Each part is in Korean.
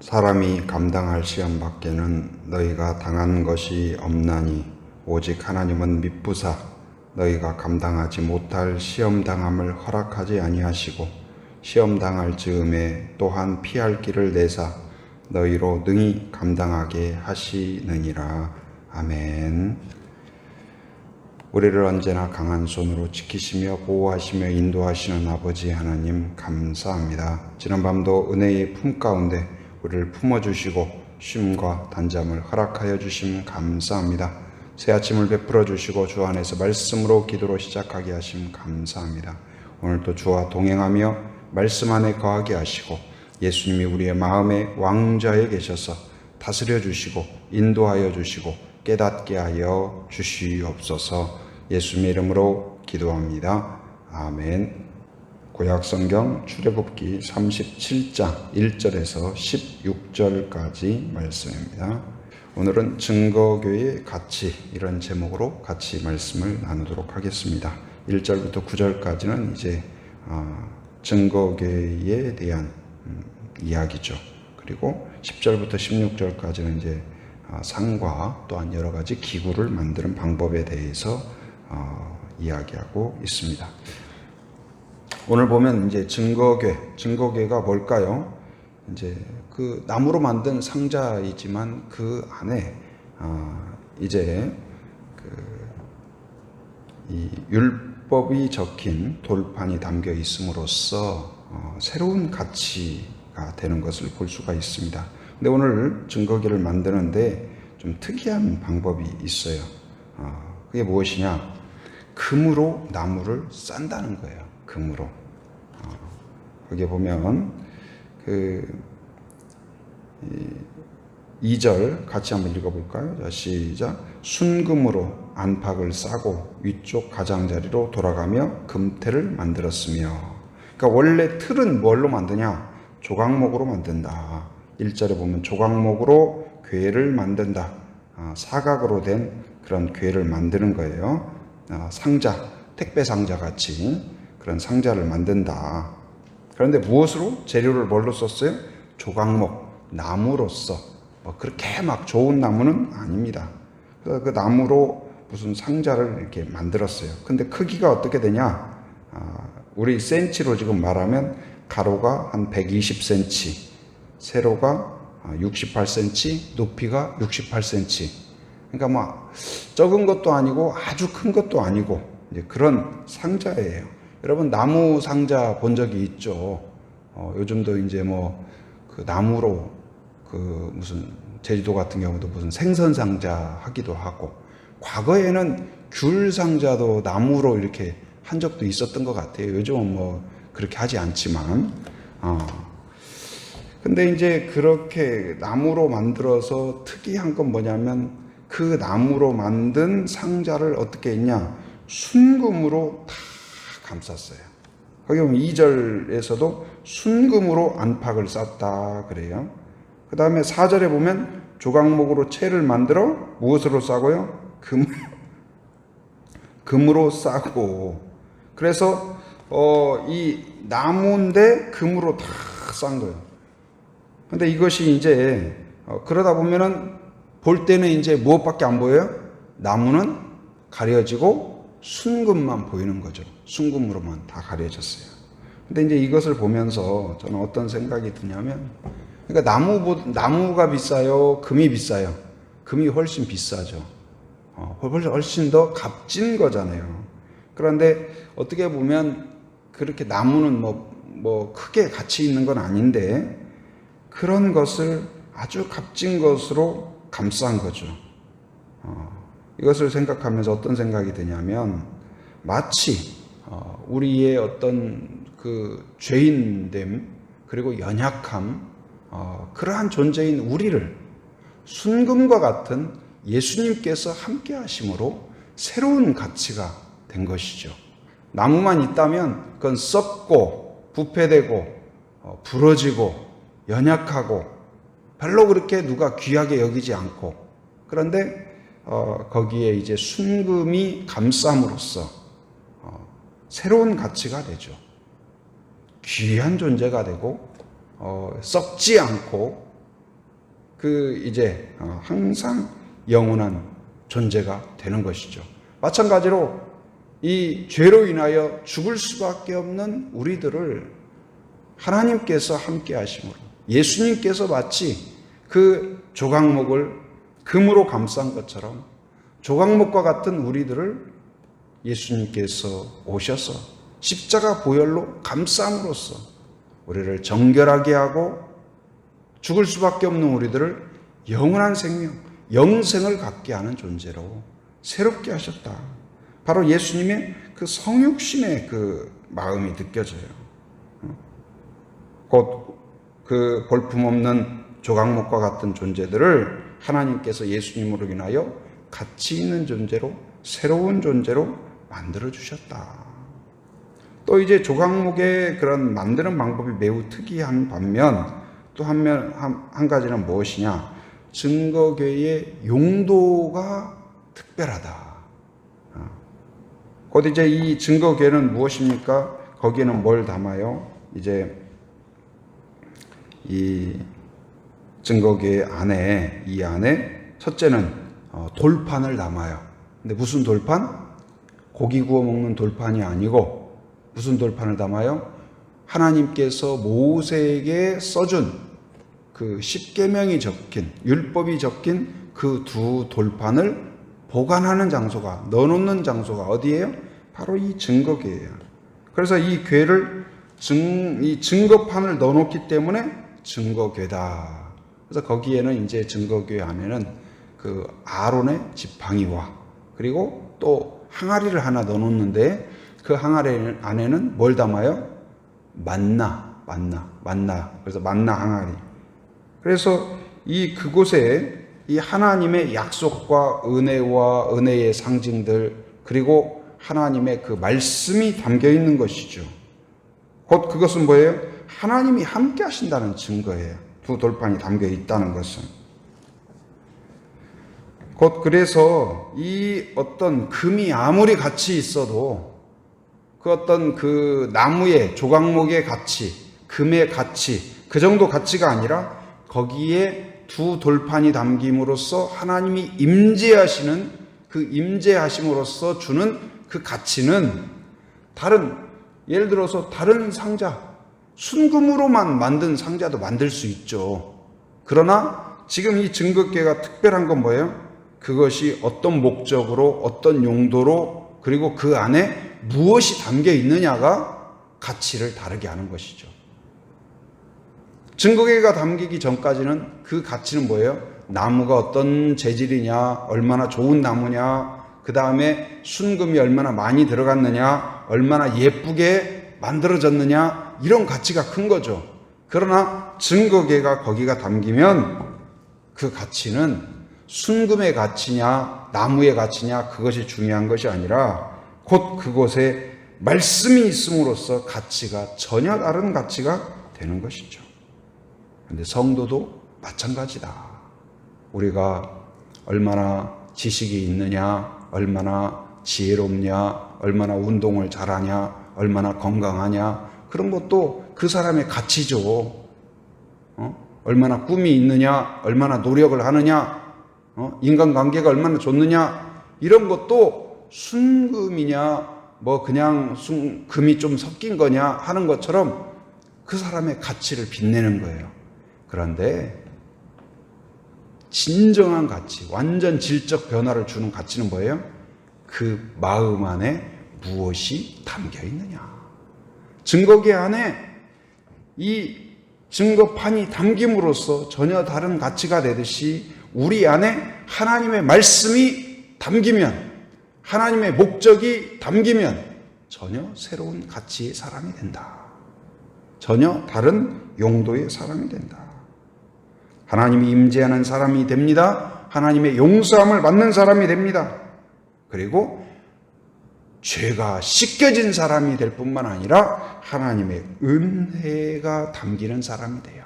사람이 감당할 시험 밖에는 너희가 당한 것이 없나니 오직 하나님은 미쁘사 너희가 감당하지 못할 시험 당함을 허락하지 아니하시고 시험 당할 즈음에 또한 피할 길을 내사 너희로 능히 감당하게 하시느니라 아멘. 우리를 언제나 강한 손으로 지키시며 보호하시며 인도하시는 아버지 하나님 감사합니다. 지난밤도 은혜의 품 가운데 우리를 품어주시고 쉼과 단잠을 허락하여 주심 감사합니다. 새 아침을 베풀어 주시고 주 안에서 말씀으로 기도로 시작하게 하심 감사합니다. 오늘도 주와 동행하며 말씀 안에 거하게 하시고 예수님이 우리의 마음의 왕좌에 계셔서 다스려 주시고 인도하여 주시고 깨닫게 하여 주시옵소서 예수님의 이름으로 기도합니다. 아멘. 구약 성경 출애굽기 37장 1절에서 16절까지 말씀입니다. 오늘은 증거교의 가치 이런 제목으로 같이 말씀을 나누도록 하겠습니다. 1절부터 9절까지는 이제 어, 증거교회에 대한 음, 이야기죠. 그리고 10절부터 16절까지는 이제 어, 상과 또한 여러 가지 기구를 만드는 방법에 대해서 어, 이야기하고 있습니다. 오늘 보면 이제 증거괴, 증거괴가 뭘까요? 이제 그 나무로 만든 상자이지만 그 안에 아, 이제 그 이 율법이 적힌 돌판이 담겨 있음으로써 어, 새로운 가치가 되는 것을 볼 수가 있습니다. 근데 오늘 증거기를 만드는데 좀 특이한 방법이 있어요. 어, 그게 무엇이냐? 금으로 나무를 싼다는 거예요. 금으로. 어, 거기에 보면 그 2절 같이 한번 읽어볼까요? 자, 시작. 순금으로 안팎을 싸고 위쪽 가장자리로 돌아가며 금태를 만들었으며. 그러니까 원래 틀은 뭘로 만드냐? 조각목으로 만든다. 1절에 보면 조각목으로 괴를 만든다. 아, 사각으로 된 그런 괴를 만드는 거예요. 아, 상자, 택배 상자 같이 그런 상자를 만든다. 그런데 무엇으로? 재료를 뭘로 썼어요? 조각목, 나무로서. 뭐 그렇게 막 좋은 나무는 아닙니다. 그래서 그 나무로 무슨 상자를 이렇게 만들었어요. 근데 크기가 어떻게 되냐? 아, 우리 센치로 지금 말하면 가로가 한 120cm, 세로가 68cm, 높이가 68cm. 그러니까 뭐 적은 것도 아니고 아주 큰 것도 아니고 그런 상자예요. 여러분 나무 상자 본 적이 있죠? 어, 요즘도 이제 뭐 그 나무로 그 무슨 제주도 같은 경우도 무슨 생선 상자 하기도 하고 과거에는 귤 상자도 나무로 이렇게 한 적도 있었던 것 같아요. 요즘은 뭐 그렇게 하지 않지만 어. 근데 이제 그렇게 나무로 만들어서 특이한 건 뭐냐면 그 나무로 만든 상자를 어떻게 했냐 순금으로 다 감쌌어요. 거기 보면 2절에서도 순금으로 안팎을 쌌다 그래요. 그 다음에 4절에 보면 조각목으로 채를 만들어 무엇으로 싸고요? 금, 금으로 싸고. 그래서, 어, 이 나무인데 금으로 다 싼 거예요. 근데 이것이 이제, 어, 그러다 보면은 볼 때는 이제 무엇밖에 안 보여요? 나무는 가려지고 순금만 보이는 거죠. 순금으로만 다 가려졌어요. 근데 이제 이것을 보면서 저는 어떤 생각이 드냐면, 그러니까 나무 나무가 비싸요, 금이 비싸요. 금이 훨씬 비싸죠. 어, 훨씬 더 값진 거잖아요. 그런데 어떻게 보면 그렇게 나무는 뭐, 뭐 크게 가치 있는 건 아닌데 그런 것을 아주 값진 것으로 감싼 거죠. 어, 이것을 생각하면서 어떤 생각이 드냐면 마치 어, 우리의 어떤 그 죄인됨 그리고 연약함 어, 그러한 존재인 우리를 순금과 같은 예수님께서 함께 하심으로 새로운 가치가 된 것이죠. 나무만 있다면 그건 썩고 부패되고 어, 부러지고 연약하고 별로 그렇게 누가 귀하게 여기지 않고 그런데 어, 거기에 이제 순금이 감싸움으로써 어, 새로운 가치가 되죠. 귀한 존재가 되고 어, 썩지 않고 그 이제 어, 항상 영원한 존재가 되는 것이죠. 마찬가지로 이 죄로 인하여 죽을 수밖에 없는 우리들을 하나님께서 함께 하심으로 예수님께서 마치 그 조각목을 금으로 감싼 것처럼 조각목과 같은 우리들을 예수님께서 오셔서 십자가 보혈로 감싸움으로써 우리를 정결하게 하고 죽을 수밖에 없는 우리들을 영원한 생명, 영생을 갖게 하는 존재로 새롭게 하셨다. 바로 예수님의 그 성육신의 그 마음이 느껴져요. 곧 그 볼품없는 조각목과 같은 존재들을 하나님께서 예수님으로 인하여 가치 있는 존재로 새로운 존재로 만들어 주셨다. 또 이제 조각목의 그런 만드는 방법이 매우 특이한 반면 또 한면 한, 한 가지는 무엇이냐? 증거계의 용도가 특별하다. 어. 곧 이제 이 증거계는 무엇입니까? 거기에는 뭘 담아요? 이제 이 증거계 안에 이 안에 첫째는 어, 돌판을 담아요. 근데 무슨 돌판? 고기 구워 먹는 돌판이 아니고 무슨 돌판을 담아요? 하나님께서 모세에게 써준 그 십계명이 적힌 율법이 적힌 그 두 돌판을 보관하는 장소가 넣어놓는 장소가 어디예요? 바로 이 증거궤예요. 그래서 이 궤를 증, 이 증거판을 넣어놓기 때문에 증거궤다. 그래서 거기에는 이제 증거궤 안에는 그 아론의 지팡이와 그리고 또 항아리를 하나 넣어놓는데 그 항아리 안에는 뭘 담아요? 만나, 만나, 만나. 그래서 만나 항아리. 그래서 이 그곳에 이 하나님의 약속과 은혜와 은혜의 상징들 그리고 하나님의 그 말씀이 담겨 있는 것이죠. 곧 그것은 뭐예요? 하나님이 함께 하신다는 증거예요. 두 돌판이 담겨 있다는 것은. 곧 그래서 이 어떤 금이 아무리 같이 있어도 그 어떤 그 나무의 조각목의 가치, 금의 가치, 그 정도 가치가 아니라 거기에 두 돌판이 담김으로써 하나님이 임재하시는 그 임재하심으로써 주는 그 가치는 다른 예를 들어서 다른 상자 순금으로만 만든 상자도 만들 수 있죠. 그러나 지금 이 증거계가 특별한 건 뭐예요? 그것이 어떤 목적으로 어떤 용도로 그리고 그 안에 무엇이 담겨 있느냐가 가치를 다르게 하는 것이죠. 증거계가 담기기 전까지는 그 가치는 뭐예요? 나무가 어떤 재질이냐, 얼마나 좋은 나무냐, 그 다음에 순금이 얼마나 많이 들어갔느냐, 얼마나 예쁘게 만들어졌느냐, 이런 가치가 큰 거죠. 그러나 증거계가 거기가 담기면 그 가치는 순금의 가치냐, 나무의 가치냐, 그것이 중요한 것이 아니라 곧 그곳에 말씀이 있음으로써 가치가 전혀 다른 가치가 되는 것이죠. 근데 성도도 마찬가지다. 우리가 얼마나 지식이 있느냐, 얼마나 지혜롭냐, 얼마나 운동을 잘하냐, 얼마나 건강하냐, 그런 것도 그 사람의 가치죠. 어? 얼마나 꿈이 있느냐, 얼마나 노력을 하느냐, 어? 인간관계가 얼마나 좋느냐, 이런 것도 순금이냐, 뭐 그냥 순, 금이 좀 섞인 거냐 하는 것처럼 그 사람의 가치를 빛내는 거예요. 그런데 진정한 가치, 완전 질적 변화를 주는 가치는 뭐예요? 그 마음 안에 무엇이 담겨 있느냐. 증거계 안에 이 증거판이 담김으로써 전혀 다른 가치가 되듯이 우리 안에 하나님의 말씀이 담기면 하나님의 목적이 담기면 전혀 새로운 가치의 사람이 된다. 전혀 다른 용도의 사람이 된다. 하나님이 임재하는 사람이 됩니다. 하나님의 용서함을 받는 사람이 됩니다. 그리고 죄가 씻겨진 사람이 될 뿐만 아니라 하나님의 은혜가 담기는 사람이 돼요.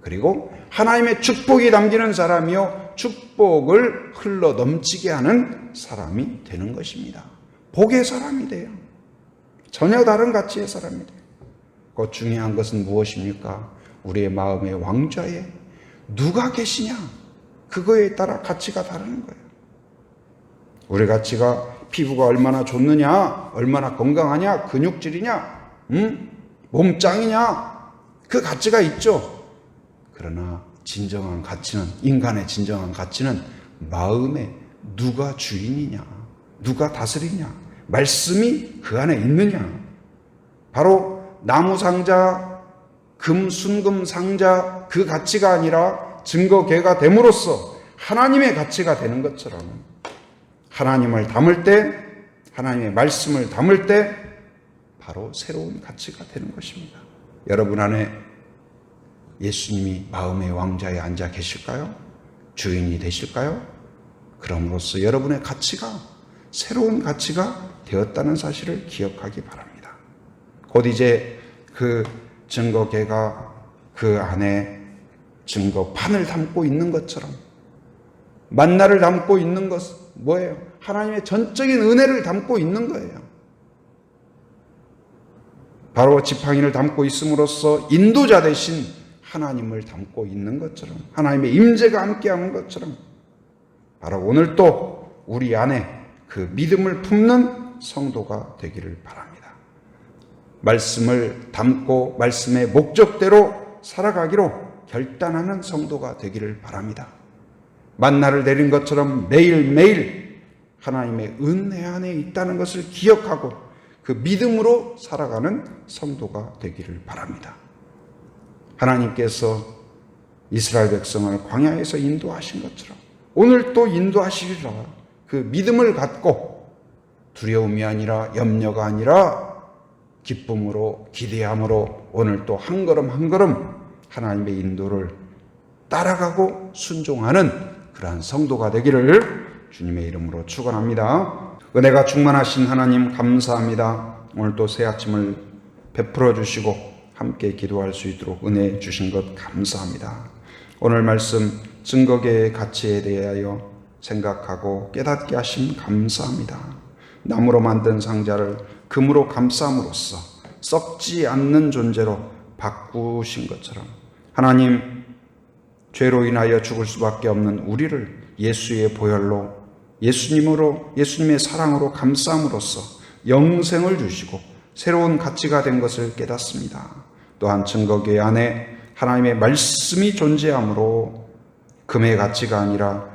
그리고 하나님의 축복이 담기는 사람이요. 축복을 흘러 넘치게 하는 사람이 되는 것입니다. 복의 사람이 돼요. 전혀 다른 가치의 사람이 돼요. 그 중요한 것은 무엇입니까? 우리의 마음의 왕좌에 누가 계시냐? 그거에 따라 가치가 다르는 거예요. 우리 가치가 피부가 얼마나 좋느냐, 얼마나 건강하냐, 근육질이냐, 응? 몸짱이냐, 그 가치가 있죠. 그러나 진정한 가치는, 인간의 진정한 가치는 마음에 누가 주인이냐, 누가 다스리냐, 말씀이 그 안에 있느냐. 바로 나무 상자, 금, 순금 상자 그 가치가 아니라 증거계가 됨으로써 하나님의 가치가 되는 것처럼 하나님을 담을 때, 하나님의 말씀을 담을 때 바로 새로운 가치가 되는 것입니다. 여러분 안에 예수님이 마음의 왕자에 앉아 계실까요? 주인이 되실까요? 그럼으로써 여러분의 가치가 새로운 가치가 되었다는 사실을 기억하기 바랍니다. 곧 이제 그 증거계가 그 안에 증거판을 담고 있는 것처럼 만나를 담고 있는 것 뭐예요? 하나님의 전적인 은혜를 담고 있는 거예요. 바로 지팡이를 담고 있음으로써 인도자 대신 하나님을 담고 있는 것처럼 하나님의 임재가 함께하는 것처럼 바로 오늘 또 우리 안에 그 믿음을 품는 성도가 되기를 바랍니다. 말씀을 담고 말씀의 목적대로 살아가기로 결단하는 성도가 되기를 바랍니다. 만나를 내린 것처럼 매일매일 하나님의 은혜 안에 있다는 것을 기억하고 그 믿음으로 살아가는 성도가 되기를 바랍니다. 하나님께서 이스라엘 백성을 광야에서 인도하신 것처럼 오늘 또 인도하시리라 그 믿음을 갖고 두려움이 아니라 염려가 아니라 기쁨으로 기대함으로 오늘 또 한 걸음 한 걸음 하나님의 인도를 따라가고 순종하는 그러한 성도가 되기를 주님의 이름으로 축원합니다. 은혜가 충만하신 하나님 감사합니다. 오늘 또새 아침을 베풀어 주시고 함께 기도할 수 있도록 은혜 주신 것 감사합니다. 오늘 말씀 증거계의 가치에 대하여 생각하고 깨닫게 하심 감사합니다. 나무로 만든 상자를 금으로 감싸움으로써 썩지 않는 존재로 바꾸신 것처럼 하나님 죄로 인하여 죽을 수밖에 없는 우리를 예수의 보혈로 예수님으로 예수님의 사랑으로 감싸움으로써 영생을 주시고 새로운 가치가 된 것을 깨닫습니다. 또한 증거계 안에 하나님의 말씀이 존재하므로 금의 가치가 아니라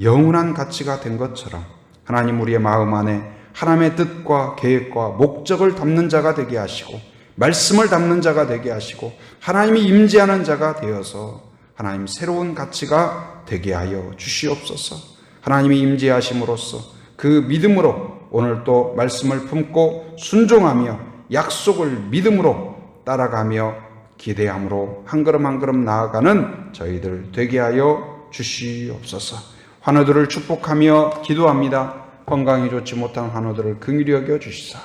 영원한 가치가 된 것처럼 하나님 우리의 마음 안에 하나님의 뜻과 계획과 목적을 담는 자가 되게 하시고 말씀을 담는 자가 되게 하시고 하나님이 임재하는 자가 되어서 하나님 새로운 가치가 되게 하여 주시옵소서. 하나님이 임재하심으로써 그 믿음으로 오늘 또 말씀을 품고 순종하며 약속을 믿음으로 따라가며 기대함으로 한 걸음 한 걸음 나아가는 저희들 되게 하여 주시옵소서. 환우들을 축복하며 기도합니다. 건강이 좋지 못한 환우들을 긍휼히 여겨 주시사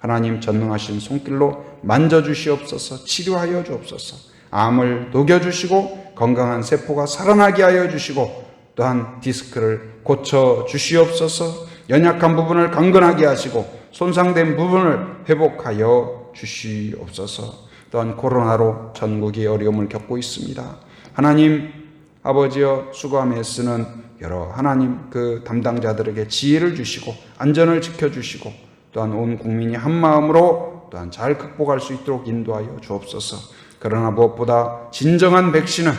하나님 전능하신 손길로 만져 주시옵소서. 치료하여 주옵소서. 암을 녹여 주시고 건강한 세포가 살아나게 하여 주시고 또한 디스크를 고쳐 주시옵소서. 연약한 부분을 강건하게 하시고 손상된 부분을 회복하여 주시옵소서. 또한 코로나로 전국이 어려움을 겪고 있습니다. 하나님 아버지여 수고함에 쓰는 여러 하나님 그 담당자들에게 지혜를 주시고 안전을 지켜 주시고 또한 온 국민이 한 마음으로 또한 잘 극복할 수 있도록 인도하여 주옵소서. 그러나 무엇보다 진정한 백신은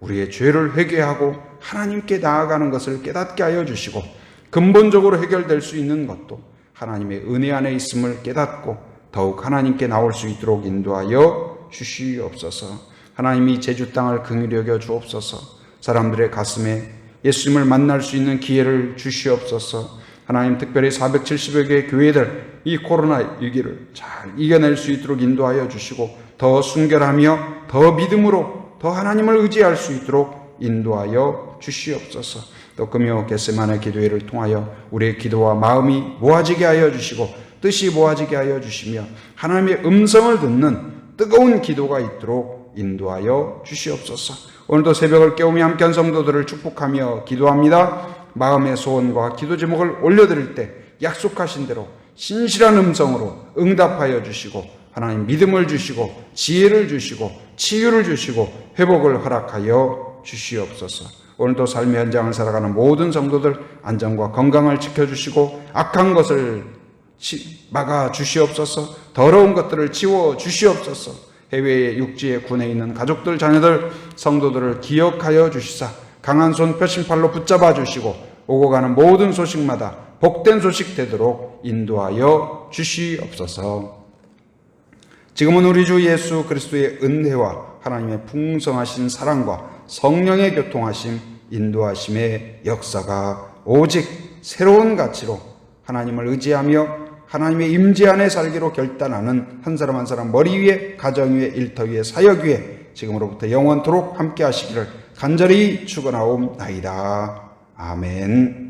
우리의 죄를 회개하고 하나님께 나아가는 것을 깨닫게 하여 주시고 근본적으로 해결될 수 있는 것도 하나님의 은혜 안에 있음을 깨닫고 더욱 하나님께 나올 수 있도록 인도하여 주시옵소서. 하나님이 제주 땅을 긍휼히 여겨 주옵소서. 사람들의 가슴에 예수님을 만날 수 있는 기회를 주시옵소서. 하나님 특별히 470여 개의 교회들 이 코로나 위기를 잘 이겨낼 수 있도록 인도하여 주시고 더 순결하며 더 믿음으로 더 하나님을 의지할 수 있도록 인도하여 주시옵소서. 또 금요 겟세만의 기도회를 통하여 우리의 기도와 마음이 모아지게 하여 주시고 뜻이 모아지게 하여 주시며 하나님의 음성을 듣는 뜨거운 기도가 있도록 인도하여 주시옵소서. 오늘도 새벽을 깨우며 함께한 성도들을 축복하며 기도합니다. 마음의 소원과 기도 제목을 올려드릴 때 약속하신 대로 신실한 음성으로 응답하여 주시고 하나님 믿음을 주시고 지혜를 주시고 치유를 주시고 회복을 허락하여 주시옵소서. 오늘도 삶의 현장을 살아가는 모든 성도들 안전과 건강을 지켜주시고 악한 것을 치- 막아 주시옵소서. 더러운 것들을 지워 주시옵소서. 해외의 육지의 군에 있는 가족들, 자녀들, 성도들을 기억하여 주시사 강한 손 펴심팔로 붙잡아 주시고 오고 가는 모든 소식마다 복된 소식 되도록 인도하여 주시옵소서. 지금은 우리 주 예수 그리스도의 은혜와 하나님의 풍성하신 사랑과 성령의 교통하심, 인도하심의 역사가 오직 새로운 가치로 하나님을 의지하며 하나님의 임재 안에 살기로 결단하는 한 사람 한 사람 머리 위에 가정 위에 일터 위에 사역 위에 지금으로부터 영원토록 함께 하시기를 간절히 축원하옵나이다. 아멘.